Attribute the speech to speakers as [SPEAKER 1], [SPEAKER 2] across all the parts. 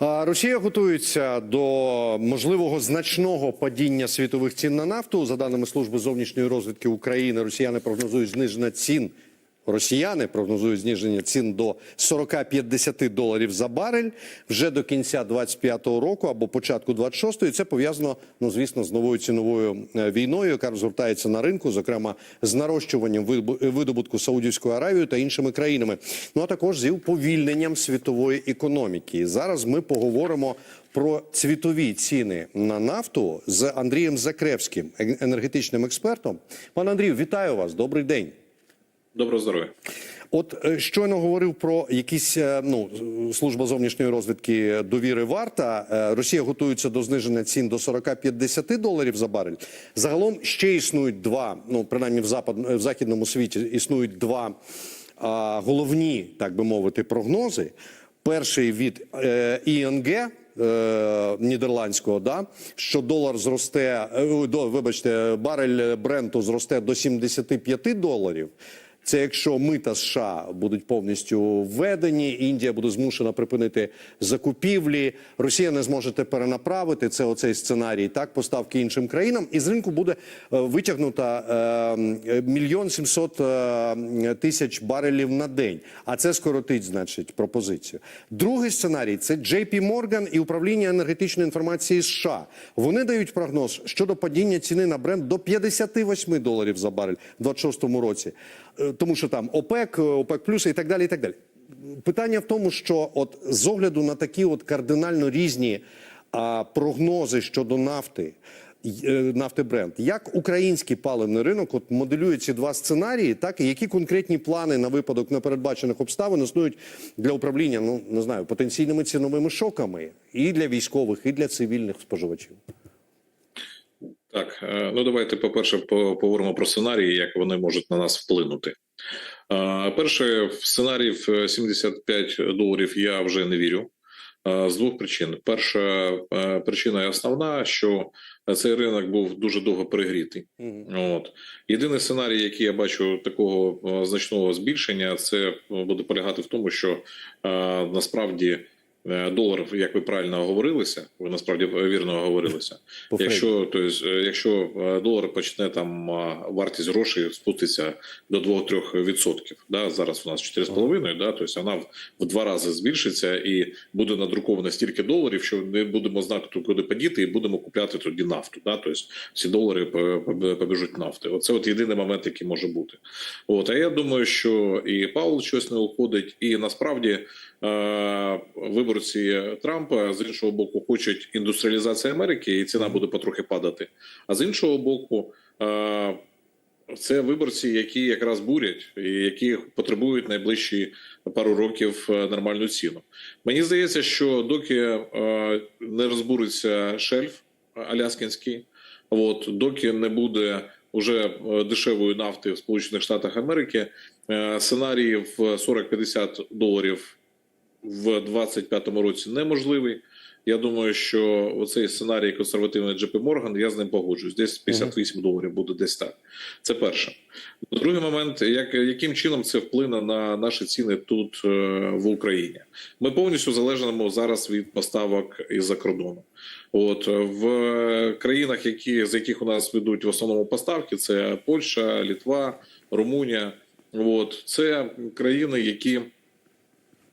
[SPEAKER 1] Росія готується до можливого значного падіння світових цін на нафту. За даними служби зовнішньої розвідки України, росіяни прогнозують зниження цін. Росіяни прогнозують зниження цін до 40-50 доларів за барель вже до кінця 25-го року або початку 26-го. І це пов'язано, ну звісно, з новою ціновою е, війною, яка розгортається на ринку, зокрема з нарощуванням видобутку Саудівської Аравії та іншими країнами. Ну а також з уповільненням світової економіки. І зараз ми поговоримо. Про світові ціни на нафту з Андрієм Закревським, енергетичним експертом. Пане Андрію, вітаю вас. Добрий день.
[SPEAKER 2] Доброго здоров'я.
[SPEAKER 1] От е, щойно говорив про якісь е, ну служба зовнішньої розвідки довіри варта. Е, Росія готується до зниження цін до 40-50 доларів за барель. Загалом ще існують два. Ну принаймні в запад в західному світі існують два а, головні, так би мовити, прогнози. Перший від е, ІНГ. Нідерландського, да що долар зросте, до, вибачте, барель Бренту зросте до 75 доларів. Це якщо мита США будуть повністю введені, Індія буде змушена припинити закупівлі, Росія не зможе перенаправити. Це оцей сценарій, так поставки іншим країнам, і з ринку буде е, витягнута е, мільйон сімсот е, тисяч барелів на день. А це скоротить, значить, пропозицію. Другий сценарій це JP Morgan і управління енергетичної інформації США. Вони дають прогноз щодо падіння ціни на бренд до 58 доларів за барель в 26-му році. Е, Тому що там ОПЕК, е, ОПЕК плюс і так далі. І так далі. Питання в тому, що от з огляду на такі от кардинально різні а, прогнози щодо нафти. е, Нафти бренд, як український паливний ринок от моделює ці два сценарії, так і які конкретні плани на випадок непередбачених обставин існують для управління, ну не знаю, потенційними ціновими шоками і для військових, і для цивільних споживачів.
[SPEAKER 2] Так, е, ну давайте, по-перше, поговоримо про сценарії, як вони можуть на нас вплинути. Е, Перше, в сценарій в 75 доларів я вже не вірю. е, З двох причин: перша е, причина і основна, що цей ринок був дуже довго перегрітий. От єдиний сценарій, який я бачу такого е, значного збільшення, це е, буде полягати в тому, що е, насправді е, долар, як ви правильно оговорилися, ви насправді вірно оговорилися. Якщо то есть, е, якщо е, долар почне там вартість грошей спуститься до 2-3%, да, зараз у нас 4,5%, да, тобто вона в, в два рази збільшиться і буде надруковано стільки доларів, що не будемо знати куди подіти, і будемо купляти тоді нафту. Да, тобто ці долари по- по- побіжуть нафти. Оце от єдиний момент, який може бути. От, а я думаю, що і Паул щось не уходить, і насправді. е, Виборці Трампа з іншого боку хочуть індустріалізації Америки, і ціна буде потрохи падати. А з іншого боку, е, це виборці, які якраз бурять, і які потребують найближчі пару років е, нормальну ціну. Мені здається, що доки е, не розбуриться шельф Аляскінський, от доки не буде уже дешевої нафти в Сполучених Штатах Америки, е, сценарій в 40-50 доларів в 25-му році неможливий. Я думаю, що оцей сценарій консервативний JP Morgan, я з ним погоджуюсь. Десь 58 доларів буде десь так. Це перше. Другий момент, як, яким чином це вплине на наші ціни тут е, в Україні? Ми повністю залежимо зараз від поставок із-за кордону. От в країнах, які з яких у нас ведуть в основному поставки, це Польща, Літва, Румунія. От це країни, які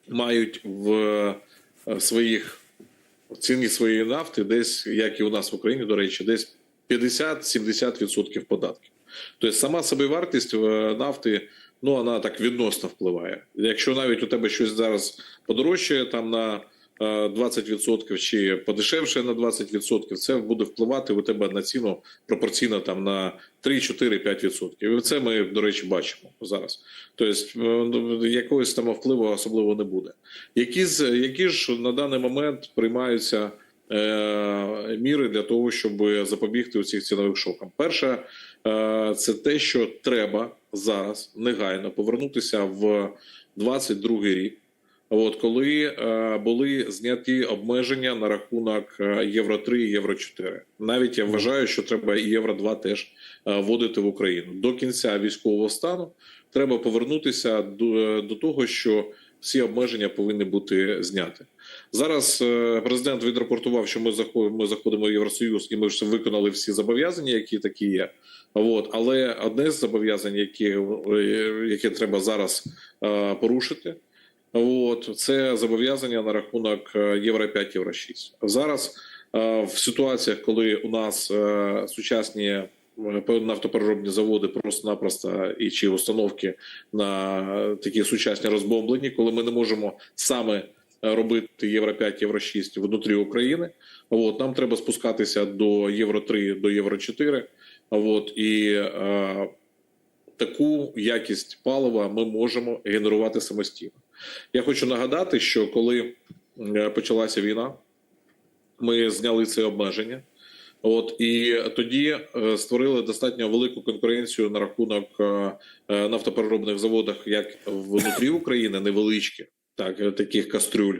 [SPEAKER 2] мають в е, своїх ціні своєї нафти, десь як і у нас в Україні, до речі, десь 50-70% податків. Тобто сама собівартість вартість нафти, ну вона так відносно впливає. Якщо навіть у тебе щось зараз подорожчає там на е, 20% чи подешевше на 20%, це буде впливати у тебе на ціну пропорційно там на 3, 4, 5%. І це ми, до речі, бачимо зараз. Тобто е, ну, якогось там впливу особливо не буде. Які, які ж на даний момент приймаються е, міри для того, щоб запобігти у цих цінових шокам? Перше, е, це те, що треба зараз негайно повернутися в 22 рік. От коли е, були зняті обмеження на рахунок е, Євро 3 і Євро 4. Навіть я вважаю, що треба і Євро 2 теж е, вводити в Україну до кінця військового стану. Треба повернутися до, до того, що всі обмеження повинні бути зняті. Зараз е, президент відрапортував, що ми заходимо, ми заходимо в Євросоюз, і ми вже виконали всі зобов'язання, які такі є. От але одне з зобов'язань, які, е, яке треба зараз е, порушити, от це зобов'язання на рахунок е, Євро 5, Євро 6. Зараз е, в ситуаціях, коли у нас е, сучасні нафтопереробні заводи просто-напросто і чи установки на такі сучасні розбомблені, коли ми не можемо саме робити Євро 5, Євро 6 внутрі України. От нам треба спускатися до Євро 3, до Євро 4. От і е, таку якість палива ми можемо генерувати самостійно. Я хочу нагадати, що коли е, почалася війна, ми зняли це обмеження. От і тоді е, створили достатньо велику конкуренцію на рахунок е, нафтопереробних заводах, як внутрі України, невеличкі, так е, таких кастрюль,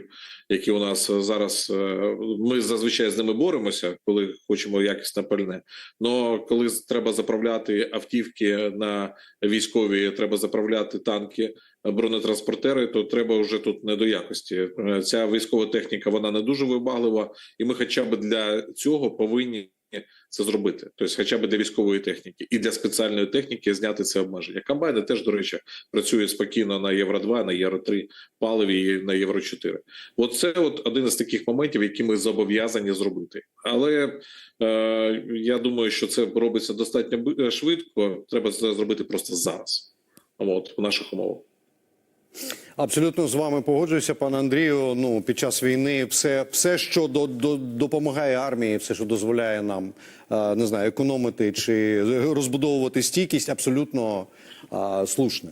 [SPEAKER 2] які у нас зараз. е, Ми зазвичай з ними боремося, коли хочемо якісне пальне. Но коли треба заправляти автівки на військові, треба заправляти танки, бронетранспортери, то треба вже тут не до якості. Е, Ця військова техніка вона не дуже вибаглива, і ми, хоча б для цього, повинні це зробити. Тобто, хоча б для військової техніки і для спеціальної техніки зняти це обмеження. Комбайни теж, до речі, працюють спокійно на Євро 2, на Євро 3 паливі і на Євро 4. От це от один із таких моментів, які ми зобов'язані зробити. Але е, я думаю, що це робиться достатньо швидко. Треба це зробити просто зараз. От в наших умовах.
[SPEAKER 1] Абсолютно з вами погоджуюся, пане Андрію. Ну під час війни все, все що до, до, допомагає армії, все, що дозволяє нам е, не знаю, економити чи розбудовувати стійкість, абсолютно е, слушне.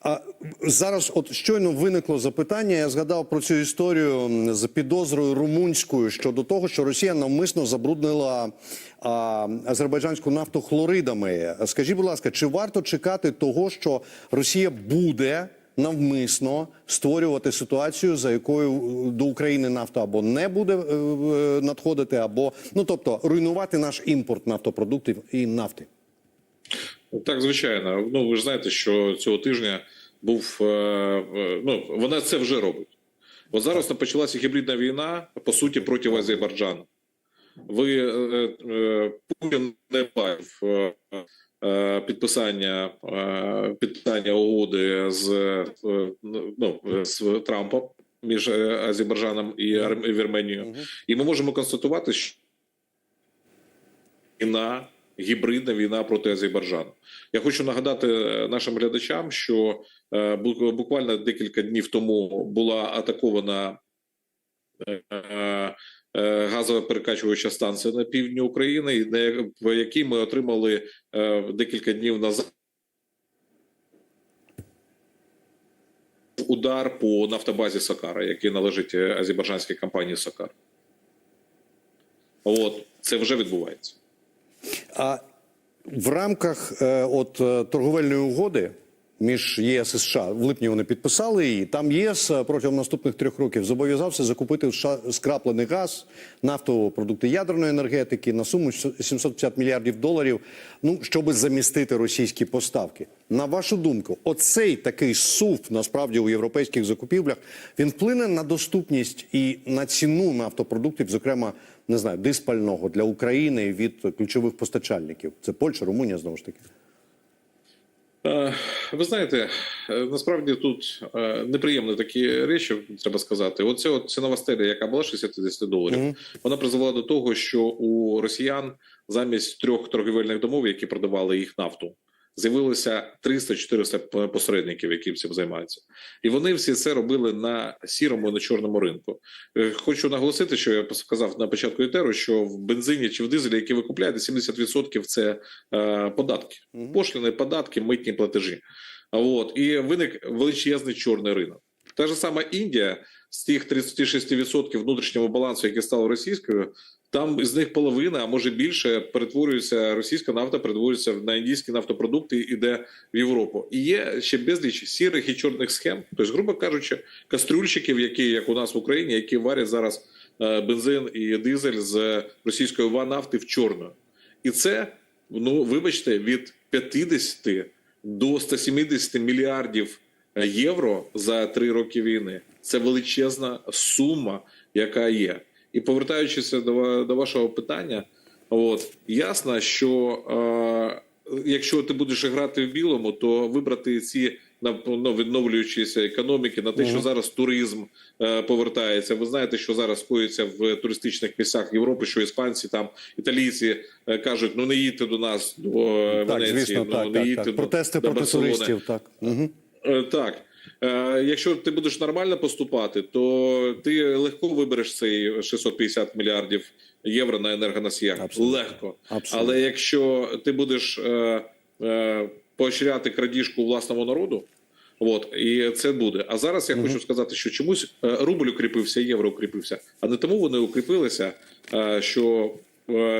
[SPEAKER 1] А зараз, от щойно виникло запитання. Я згадав про цю історію з підозрою румунською щодо того, що Росія навмисно забруднила а, азербайджанську нафту хлоридами. Скажіть, будь ласка, чи варто чекати того, що Росія буде? Навмисно створювати ситуацію, за якою е, до України нафта або не буде е, е, надходити, або ну тобто руйнувати наш імпорт нафтопродуктів і нафти.
[SPEAKER 2] Так, звичайно. Ну ви ж знаєте, що цього тижня був ну вона це вже робить. От зараз почалася гібридна війна, по суті, проти Азербайджану. Ви Путін не бачив підписання е, підписання угоди з, е, ну, з Трампом між е, Азербайджаном і Вірменією. І ми можемо констатувати, що війна, гібридна війна проти Азербайджану. Я хочу нагадати нашим глядачам, що буквально декілька днів тому була атакована газова перекачуюча станція на півдні України, на якій ми отримали е, декілька днів назад. Удар по нафтобазі Сакара, який належить е, азербайджанській компанії Сакар. От це вже відбувається.
[SPEAKER 1] А в рамках е, от е, торговельної угоди між ЄС і США в липні вони підписали її. Там ЄС е, протягом наступних трьох років зобов'язався закупити в США скраплений газ, нафтопродукти ядерної енергетики на суму 750 мільярдів доларів. Ну щоб замістити російські поставки. На вашу думку, оцей такий сув насправді у європейських закупівлях він вплине на доступність і на ціну нафтопродуктів, зокрема, не знаю, диспального для України від ключових постачальників. Це Польща, Румунія знову ж таки.
[SPEAKER 2] Е, Ви знаєте, е, насправді тут е, неприємні такі речі, треба сказати. Оце от цінова стеля, яка була 60 доларів, вона призвела до того, що у росіян замість трьох торгівельних домов, які продавали їх нафту, з'явилося 300-400 посередників, які цим займаються, і вони всі це робили на сірому і на чорному ринку. Е, Хочу наголосити, що я сказав на початку етеру, що в бензині чи в дизелі, які ви купляєте, 70% це е, податки, пошліни, податки, митні платежі. А От і виник величезний чорний ринок. Та ж сама Індія з тих 36% внутрішнього балансу, який став російською, там з них половина, а може більше, перетворюється російська нафта, перетворюється на індійські нафтопродукти, і іде в Європу. І є ще безліч сірих і чорних схем. Тобто, грубо кажучи, кастрюльщиків, які як у нас в Україні, які варять зараз е, бензин і дизель з російської нафти в чорну. І це, ну вибачте, від 50 до 170 мільярдів євро за три роки війни. Це величезна сума яка є. І повертаючись до, до вашого питання, от ясно, що е, якщо ти будеш грати в білому, то вибрати ці на ну, відновлюючіся економіки на те, що зараз туризм е, повертається. Ви знаєте, що зараз коїться в туристичних місцях Європи, що іспанці там італійці е, кажуть: ну не їдьте до нас до е,
[SPEAKER 1] Так,
[SPEAKER 2] Венеції,
[SPEAKER 1] звісно,
[SPEAKER 2] ну
[SPEAKER 1] так,
[SPEAKER 2] не
[SPEAKER 1] так,
[SPEAKER 2] їдьте
[SPEAKER 1] так.
[SPEAKER 2] до,
[SPEAKER 1] Протести
[SPEAKER 2] до
[SPEAKER 1] проти
[SPEAKER 2] Барселони.
[SPEAKER 1] туристів, так. Угу.
[SPEAKER 2] Е, Так. Е, Якщо ти будеш нормально поступати, то ти легко вибереш цей 650 мільярдів євро на енергоносіях.
[SPEAKER 1] Абсолютно.
[SPEAKER 2] Легко.
[SPEAKER 1] Абсолютно.
[SPEAKER 2] Але якщо ти будеш е, поощряти крадіжку власному народу, от і це буде. А зараз я хочу сказати, що чомусь рубль укріпився, євро укріпився, а не тому вони укріпилися, що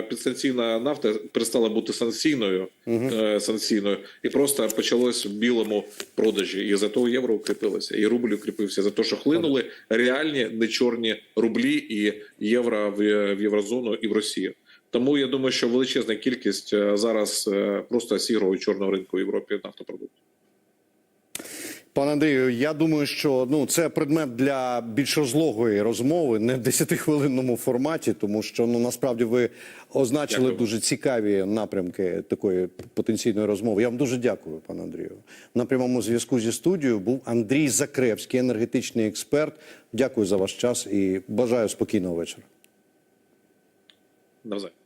[SPEAKER 2] підстанційна нафта перестала бути санкційною, е, санкційною, і просто почалось в білому продажі. І за того євро укріпилося, і рубль укріпився за те, що хлинули реальні не чорні рублі і євро в, в єврозону і в Росію. Тому я думаю, що величезна кількість е, зараз е, просто сірого і чорного ринку в Європі нафтопродуктів.
[SPEAKER 1] Пане Андрію, я думаю, що ну це предмет для більш розлогої розмови, не в 10-хвилинному форматі, тому що ну насправді ви означили
[SPEAKER 2] Дякую.
[SPEAKER 1] дуже цікаві напрямки такої потенційної розмови. Я вам дуже дякую, пане Андрію. На прямому зв'язку зі студією був Андрій Закревський, енергетичний експерт. Дякую за ваш час і бажаю спокійного вечора.
[SPEAKER 2] Навзаєм.